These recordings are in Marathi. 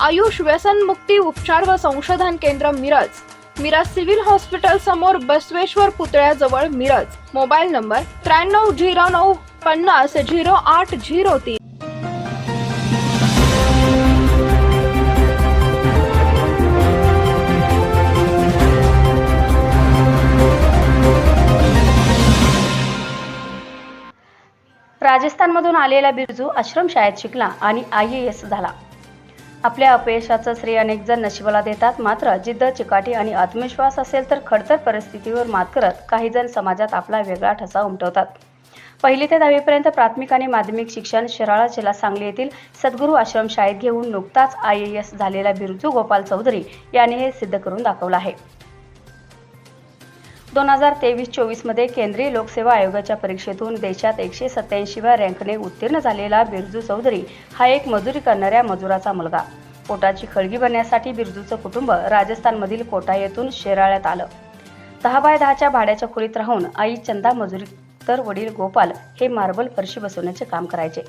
आयुष व्यसन मुक्ती उपचार व संशोधन केंद्र मिरज. मिरज सिव्हिल हॉस्पिटल समोर बसवेश्वर पुतळ्याजवळ मिरज. मोबाईल नंबर त्र्याण्णव झिरो नऊ पन्नास झिरो आठ झिरो तीन. राजस्थानमधून आलेला बिरजू आश्रमशाळेत शिकला आणि आय ए एस झाला. आपल्या अपयशाचं श्रेय अनेक जण नशिबाला देतात. मात्र जिद्द चिकाटी आणि आत्मविश्वास असेल तर खडतर परिस्थितीवर मात करत काही जण समाजात आपला वेगळा ठसा उमटवतात. पहिली ते दहावीपर्यंत प्राथमिक आणि माध्यमिक शिक्षण शिराळा जिल्हा सांगली येथील सद्गुरू आश्रम शाळेत घेऊन नुकताच आय ए एस झालेला बिरजू गोपाल चौधरी याने हे सिद्ध करून दाखवलं आहे. दोन हजार तेवीस चोवीसमध्ये केंद्रीय लोकसेवा आयोगाच्या परीक्षेतून देशात एकशे सत्याऐंशीव्या रँकने उत्तीर्ण झालेला बिरजू चौधरी हा एक मजुरी करणाऱ्या मजुराचा मुलगा. पोटाची खळगी भरण्यासाठी बिरजूचं कुटुंब राजस्थानमधील कोटा येथून शेराळ्यात आलं. दहा बाय दहाच्या भाड्याच्या खोलीत राहून आई चंदा मजुरी तर वडील गोपाल हे मार्बल फरशी बसवण्याचे काम करायचे.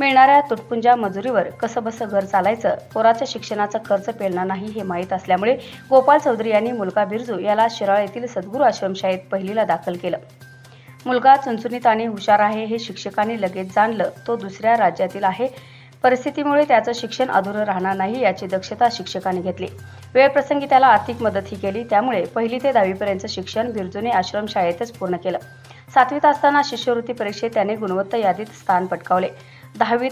मिळणाऱ्या तुटपुंजा मजुरीवर कसं बसं घर चालायचं? पोराच्या शिक्षणाचा खर्च पेलणार नाही हे माहीत असल्यामुळे गोपाल चौधरी यांनी मुलगा बिरजू याला शिराळ येथील सद्गुरू आश्रमशाळेत पहिलीला दाखल केलं. मुलगा चुणचुणीत आणि हुशार आहे हे शिक्षकांनी लगेच जाणलं. तो दुसऱ्या राज्यातील आहे. परिस्थितीमुळे त्याचं शिक्षण अधुरं राहणार नाही याची दक्षता शिक्षकांनी घेतली. वेळप्रसंगी त्याला आर्थिक मदतही केली. त्यामुळे पहिली ते दहावीपर्यंतचं शिक्षण बिरजूने आश्रमशाळेतच पूर्ण केलं. सातवीत असताना शिष्यवृत्ती परीक्षेत त्याने गुणवत्ता यादीत स्थान पटकावले. दहावीत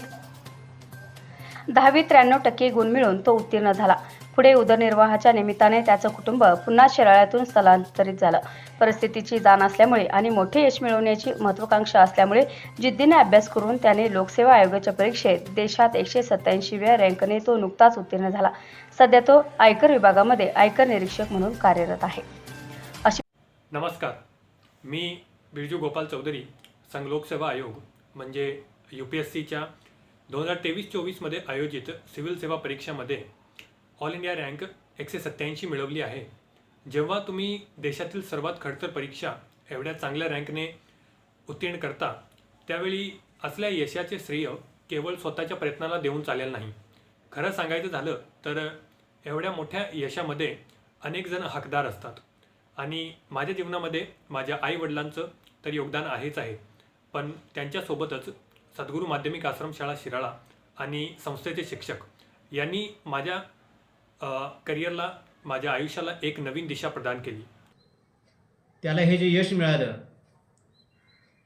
दहावीत त्र्याण्णव टक्के गुण मिळून तो उत्तीर्ण झाला. पुढे उदरनिर्वाहाच्या निमित्ताने त्याचं कुटुंब पुन्हा शिराळ्यातून स्थलांतरित झालं. परिस्थितीची जाण असल्यामुळे आणि मोठे यश मिळवण्याची महत्वाकांक्षा असल्यामुळे जिद्दीने अभ्यास करून त्याने लोकसेवा आयोगाच्या परीक्षेत देशात एकशे सत्याऐंशीव्या रँकने तो नुकताच उत्तीर्ण झाला. सध्या तो आयकर विभागामध्ये आयकर निरीक्षक म्हणून कार्यरत आहे. नमस्कार. मी बिरजू गोपाल चौधरी संघ लोकसेवा आयोग म्हणजे यू पी एस सीच्या दोन हजार तेवीस चोवीसमध्ये आयोजित सिव्हिल सेवा परीक्षामध्ये ऑल इंडिया रँक एकशे सत्त्याऐंशी मिळवली आहे. जेव्हा तुम्ही देशातील सर्वात खडतर परीक्षा एवढ्या चांगल्या रँकने उत्तीर्ण करता त्यावेळी असल्या यशाचे श्रेय केवळ स्वतःच्या प्रयत्नाला देऊन चालेल नाही. खरं सांगायचं झालं तर एवढ्या मोठ्या यशामध्ये अनेकजण हकदार असतात आणि माझ्या जीवनामध्ये माझ्या आईवडिलांचं तर योगदान आहेच आहे. पण त्यांच्यासोबतच सद्गुरू माध्यमिक आश्रमशाळा शिराळा आणि संस्थेचे शिक्षक यांनी माझ्या करिअरला माझ्या आयुष्याला एक नवीन दिशा प्रदान केली. त्याला हे जे यश मिळालं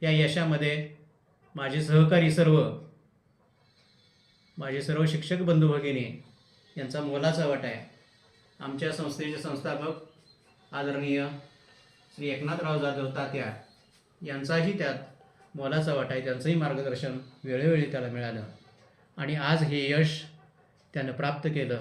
या यशामध्ये माझे सहकारी सर्व माझे सर्व शिक्षक बंधू भगिनी यांचा मोलाचा वाटा आहे. आमच्या संस्थेचे संस्थापक आदरणीय श्री एकनाथराव जाधव तात्या यांचाही त्यात मोलाचा वाटाय त्यांचंही मार्गदर्शन वेळोवेळी त्याला मिळालं. आणि आज हे यश त्यानं प्राप्त केलं.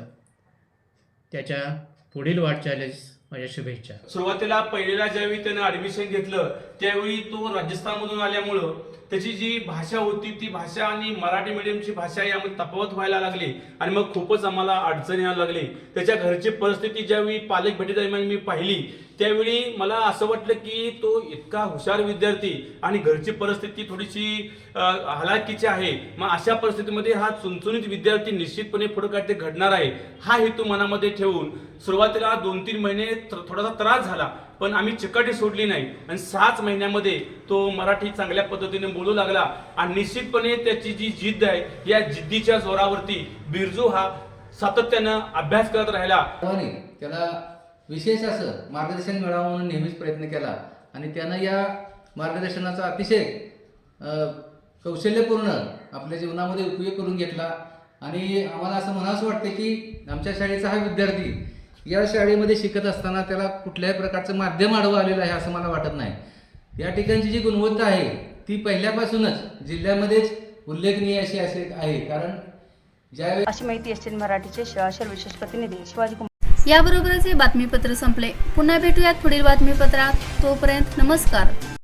त्याच्या पुढील वाटचालीस माझ्या शुभेच्छा. सुरुवातीला पहिलेला ज्यावेळी त्यानं ऍडमिशन घेतलं त्यावेळी तो राजस्थानमधून आल्यामुळं त्याची जी भाषा होती ती भाषा आणि मराठी मीडियमची भाषा यामध्ये तफावत व्हायला लागली. आणि मग खूपच आम्हाला अडचण यायला लागली. त्याच्या घरची परिस्थिती ज्यावेळी पालक भेटीदरम्यान मी पाहिली त्यावेळी मला असं वाटलं की तो इतका हुशार विद्यार्थी आणि घरची परिस्थिती थोडीशी हलाखीची आहे. मग अशा परिस्थितीमध्ये हा चुनचुनीत विद्यार्थी निश्चितपणे पुढे काहीतरी घडणार आहे हा हेतू मनामध्ये ठेवून सुरुवातीला दोन तीन महिने थोडासा त्रास झाला. पण आम्ही चिकाटी सोडली नाही. आणि सहाच महिन्यामध्ये तो मराठी चांगल्या पद्धतीने बोलू लागला. आणि निश्चितपणे त्याची जी जिद्द आहे या जिद्दीच्या जोरावरती बिरजू हा सातत्यानं अभ्यास करत राहिला. त्याला विशेष असं मार्गदर्शन मिळावं म्हणून नेहमीच प्रयत्न केला. आणि त्यानं या मार्गदर्शनाचा अतिशय कौशल्यपूर्ण आपल्या जीवनामध्ये उपयोग करून घेतला. आणि आम्हाला असं म्हणावंसं वाटतं की आमच्या शाळेचा हा विद्यार्थी या शाळेमध्ये शिकत असताना त्याला कुठल्याही प्रकारचं माध्यम आडवं आलेलं आहे असं मला वाटत नाही. या ठिकाणची जी गुणवत्ता आहे ती पहिल्यापासूनच जिल्ह्यामध्येच उल्लेखनीय अशी असे आहे. कारण ज्यावेळी अशी माहिती एस मराठीचे शिळाशर विशेष प्रतिनिधी शिवाजी कुमार. याबरोबरच हे बातमीपत्र संपले. पुन्हा भेटूयात पुढील बातमीपत्रात. तोपर्यंत नमस्कार.